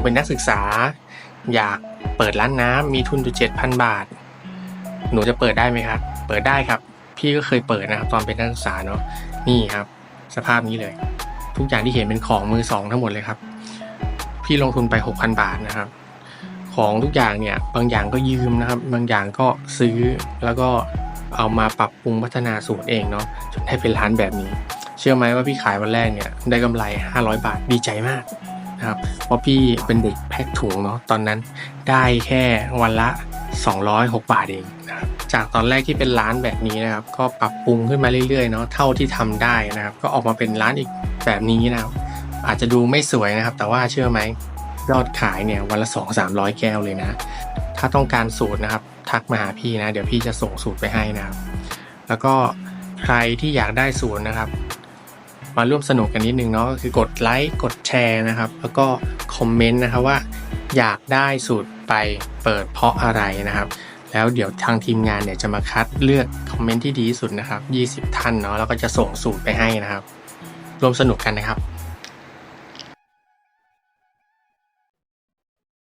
ผมเป็นนักศึกษา อยากเปิดร้านน้ำมีทุนอยู่เจ็ดพันบาท หนูจะเปิดได้ไหมครับ เปิดได้ครับ พี่ก็เคยเปิดนะครับ ตอนเป็นนักศึกษาเนาะนี่ครับ สภาพนี้เลย ทุกอย่างที่เห็นเป็นของมือสองทั้งหมดเลยครับ พี่ลงทุนไป6,000บาทนะครับ ของทุกอย่างเนี่ยบางอย่างก็ยืมนะครับ บางอย่างก็ซื้อแล้วก็เอามาปรับปรุงพัฒนาสูตรเองเนาะจนได้เป็นร้านแบบนี้ เชื่อไหมว่าพี่ขายวันแรกเนี่ยได้กำไร 500 บาทดีใจมาก นะครับเพราะพี่เป็นเด็กแพ็คถุงเนาะตอนนั้นได้แค่วันละ 206 บาทเองนะครับจากตอนแรกที่เป็นร้านแบบนี้นะครับ ก็ปรับปรุงขึ้นมาเรื่อยๆเนาะเท่าที่ทำได้นะครับ ก็ออกมาเป็นร้านอีกแบบนี้นะครับอาจจะดูไม่สวยนะครับ แต่ว่าเชื่อไหมยอดขายเนี่ยวันละ 2 3 0 0 แก้วเลยนะ ถ้าต้องการสูตรนะครับ ทักมาหาพี่นะ เดี๋ยวพี่จะส่งสูตรไปให้นะครับ แล้วก็ใครที่อยากได้สูตรนะครับ มาร่วมสนุกกันนิดนึงเนาะก็คือกดไลค์กดแชร์นะครับ แล้วก็คอมเมนต์นะครับว่า อยากได้สูตรไปเปิดเพราะอะไรนะครับ แล้วเดี๋ยวทางทีมงานเนี่ยจะมาคัดเลือกคอมเมนต์ที่ดีที่สุดนะครับ 20 ท่านเนาะแล้วก็จะส่งสูตรไปให้นะครับ ร่วมสนุกกันนะครับ